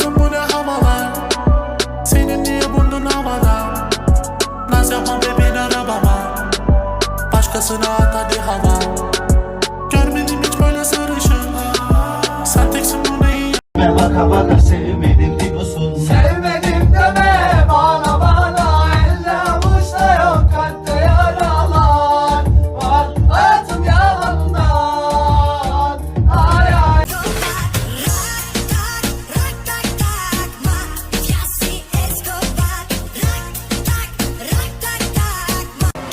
kızım bu ne havalar? Senin niye burnun havada? Naz yapma bebeğin arabama. Başkasına at hadi hava. Görmedim hiç böyle sarışın. Sen teksin bu neyi Ve baka baka sevmedim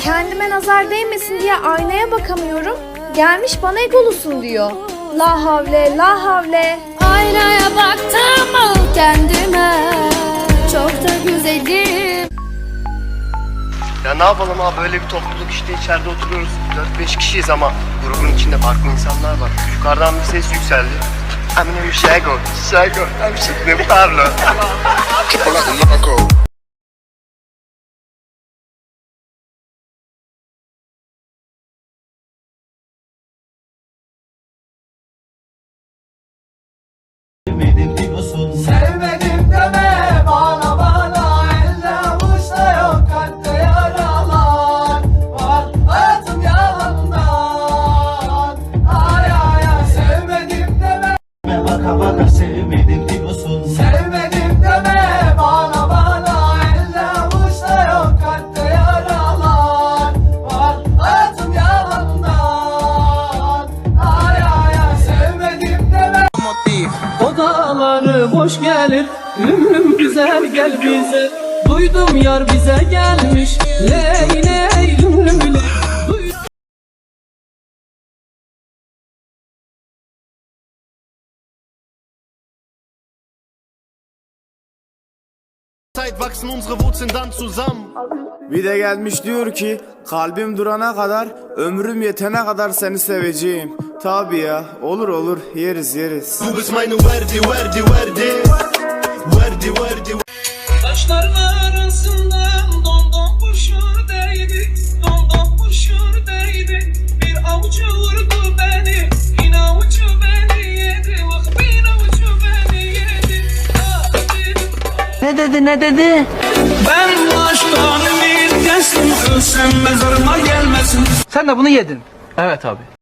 Kendime nazar değmesin diye aynaya bakamıyorum. Gelmiş bana egolusun diyor. La havle, la havle. Aynaya baktım al kendime Çok da güzelim Ya ne yapalım abi böyle bir topluluk işte içeride oturuyoruz 4-5 kişiyiz ama grubun içinde farklı insanlar var. Yukarıdan bir ses yükseldi. Eminem Şego, Şego, Emşikli Pablo. made boş gelir Ümrüm güzel gel bize Duydum yar bize gelmiş Ley ley ümrüm ley Duydum Zeit wachsen unsere Wurzeln dann zusammen. Bir de gelmiş diyor ki kalbim durana kadar ömrüm yetene kadar seni seveceğim. Tabi ya. Olur olur. Yeriz yeriz. Du bist meine Verdi, Verdi, Verdi. Verdi, Verdi, Taşların arasından Dondon kurşun değdi Dondon kurşun değdi Bir avuç vurdu beni. Yine avuç beni yedi. Bak bir avuç beni yedi. Ne dedi ne dedi? Ben bu aşktan bir kestim Ölsem mezarıma gelmesin. Sen de bunu yedin. Evet abi.